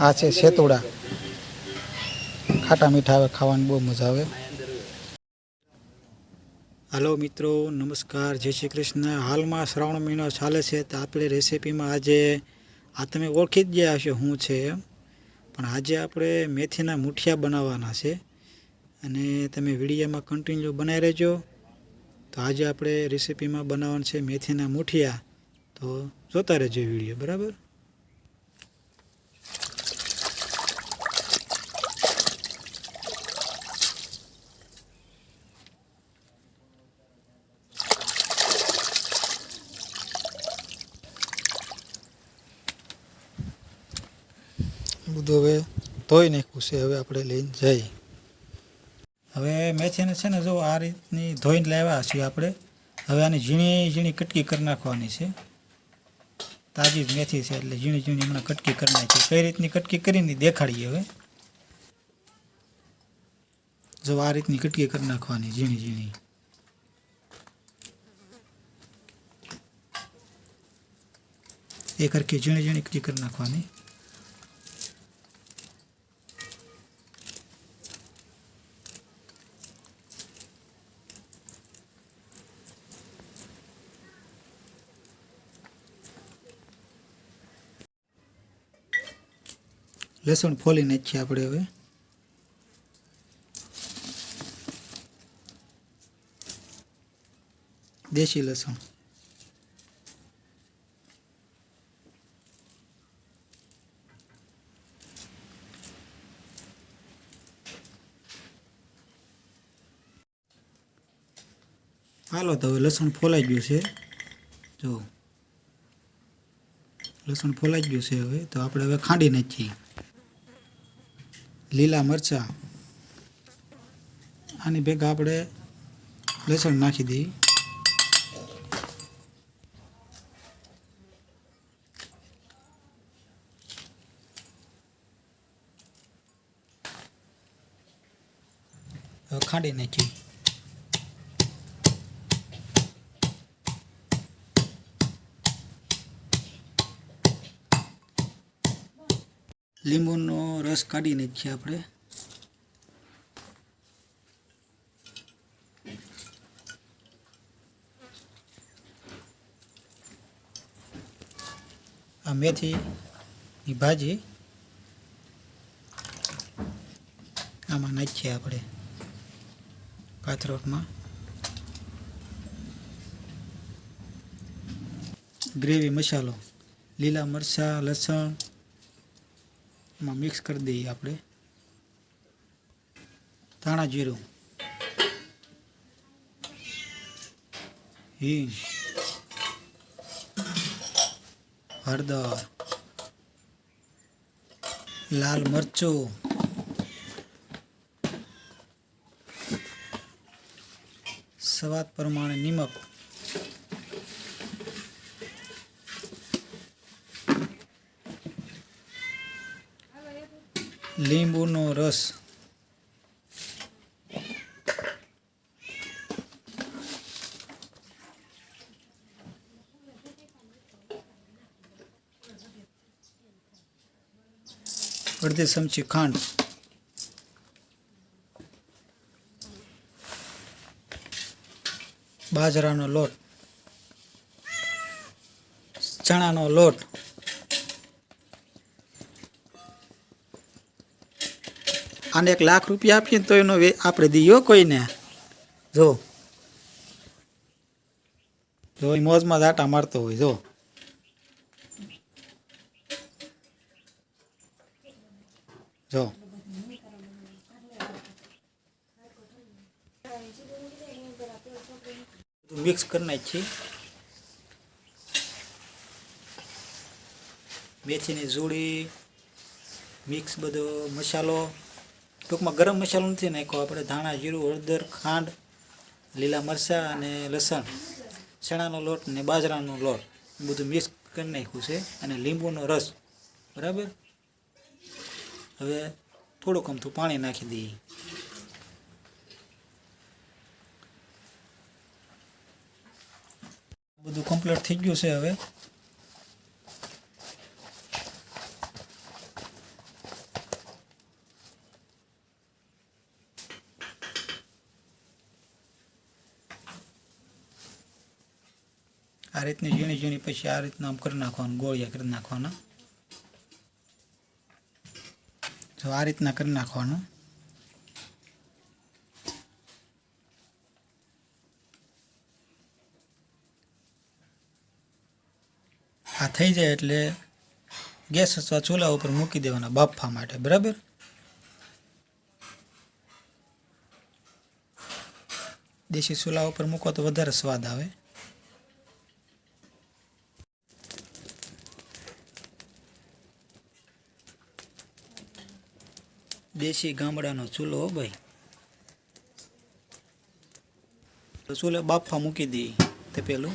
આ છે સેતુડા ખાટા મીઠા આવે ખાવાની બહુ મજા આવે. હાલો મિત્રો, નમસ્કાર. જય શ્રી કૃષ્ણ. હાલમાં શ્રાવણ મહિનો ચાલે છે તો આપણે રેસીપીમાં આજે, આ તમે ઓળખી જ ગયા હશો શું છે એમ. પણ આજે આપણે મેથીના મુઠિયા બનાવવાના છે. અને તમે વિડીયામાં કન્ટિન્યુ બનાવી રહેજો. તો આજે આપણે રેસીપીમાં બનાવવાનું છે મેથીના મુઠિયા. તો જોતા રહેજો વીડિયો, બરાબર? બધું હવે ધોઈ નાખ્યું છે, હવે આપણે લઈને જઈએ. હવે મેથીને છે ને જો આ રીતની ધોઈને લાવ્યા છીએ આપણે, હવે આની ઝીણી ઝીણી કટકી કરી નાખવાની છે. તાજી મેથી છે એટલે ઝીણી ઝીણી હમણાં કટકી કરી નાખી. કઈ રીતની કટકી કરીને દેખાડીએ હવે. જો આ રીતની કટકી કરી નાખવાની ઝીણી ઝીણી. એક કરકી ઝીણી ઝીણી કટકી કરી નાખવાની. લસણ ફોલી નાખીએ આપણે હવે. દેશી લસણ. હાલો તો હવે લસણ ફોલાઈ ગયું છે. જો. લસણ ફોલાઈ ગયું છે હવે, તો આપણે હવે ખાંડી નાખીએ. લીલા મરચાં આની ભેગા આપણે લસણ નાખી દઈએ. ખાંડી નાખી લીંબુનો રસ કાઢી નાખીએ આપણે. આ મેથીની ભાજી આમાં નાખીએ આપણે કાથરોટમાં ગ્રેવી મસાલો, લીલા મરચાં, લસણ માં મિક્સ કરી દઈએ આપણે. ધાણા જીરું. હિંગ. હળદર. લાલ મરચું. સ્વાદ પ્રમાણે નિમક. લીંબુનો રસ. અડધી ચમચી ખાંડ. બાજરાનો લોટ. ચણાનો લોટ. આને એક લાખ રૂપિયા આપીએ ને તો એનો આપણે દઈએ કોઈને. જો. જો એ મોજમાં દાટા મારતો હોય, જો. જો. મિક્સ કરી નાખીએ. મેથીની જોડી, મિક્સ બધો મસાલો. ટૂંકમાં ગરમ મસાલો નથી નાખ્યો. આપણે ધાણા, જીરું, હળદર, ખાંડ, લીલા મરચાં અને લસણ, ચણાનો લોટ ને બાજરાનો લોટ. બધું મિક્સ કરી નાખ્યું છે અને લીંબુનો રસ. બરાબર? હવે થોડુંક અમથું પાણી નાખી દઈએ. બધું કમ્પ્લીટ થઈ ગયું છે હવે. આ રીતની ઝીણી ઝીણી પછી આ રીતના આમ કરી નાખવાનું, ગોળિયા કરી નાખવાના. જો આ રીતના કરી નાખવાનું. આ થઈ જાય એટલે ગેસ અથવા ચૂલા ઉપર મૂકી દેવાના બાફવા માટે, બરાબર? દેશી ચૂલા ઉપર મૂકો તો વધારે સ્વાદ આવે. દેશી ગામડાનો ચૂલો હો ભાઈ. ચૂલે બાફા મૂકી દઈએ તે પેલું.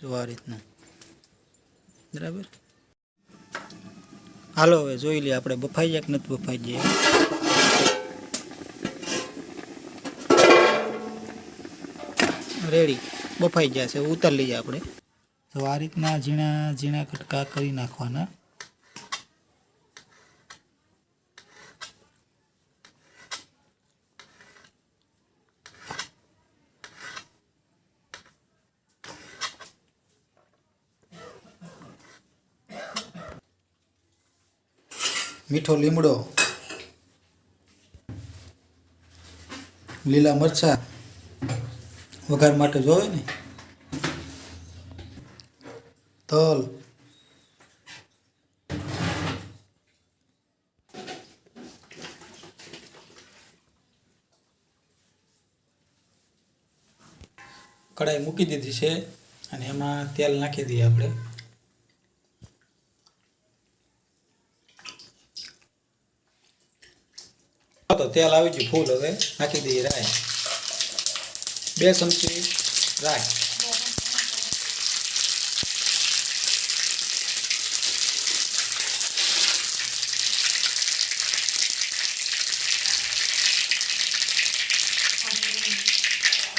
જો આ રીતનું. બરાબર? હાલો હવે જોઈ લઈએ આપણે બફાઈ જાય કે નથી બફાઈ જાય રેડી. બફાઈ ગયા છે ઉતાર લઈએ આપણે. તો આ રીતના ઝીણા ઝીણા કટકા કરી નાખવાના. મીઠો લીમડો, લીલા મરચા, વઘાર માટે જોવે ને? તલ, કઢાઈ મૂકી દીધી છે અને એમાં તેલ નાખી દઈએ આપણે. તો તેલ આવી ગયું ફૂલ હવે નાખી દઈએ રાય બે ચમચી રાય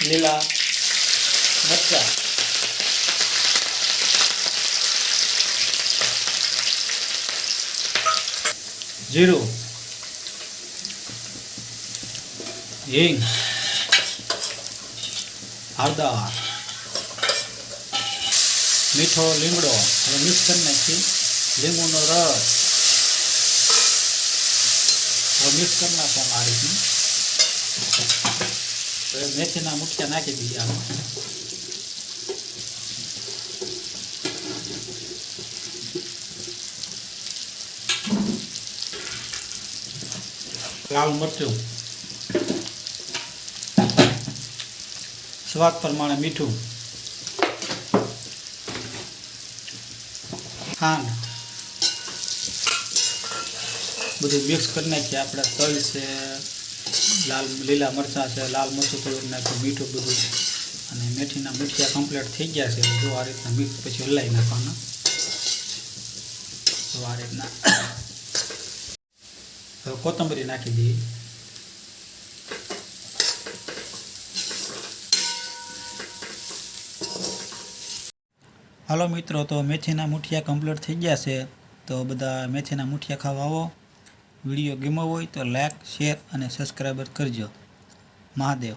લીલા મરચા જીરું હિંગ હળદર મીઠો લીમડો હવે મિક્સ કરી નાખી લીંબુનો રસ હવે મિક્સ કરી નાખવામાં આ રીતનું હવે મેથીના મુઠિયા નાખી દઈએ આમાં લાલ મરચું સ્વાદ પ્રમાણે મીઠું. ખાંડ. બધું મિક્સ કરી નાખીએ. આપણે તલ છે, લાલ, લીલા મરચાં છે, લાલ મરચું થોડું નાખ્યું મીઠું બધું. અને મેથીના મુઠિયા કમ્પ્લીટ થઈ ગયા છે. જો આ રીતના મિક્સ પછી હલાવી નાખવાના. તો આ રીતના. હવે કોથમરી નાખી દઈએ. હાલો મિત્રો, તો મેથીના મુઠિયા કમ્પ્લીટ થઈ ગયા છે. તો બધા મેથીના મુઠિયા ખાવા આવો. વીડિયો ગમ્યો હોય તો લાઈક શેર અને સબસ્ક્રાઈબર કરજો. મહાદેવ.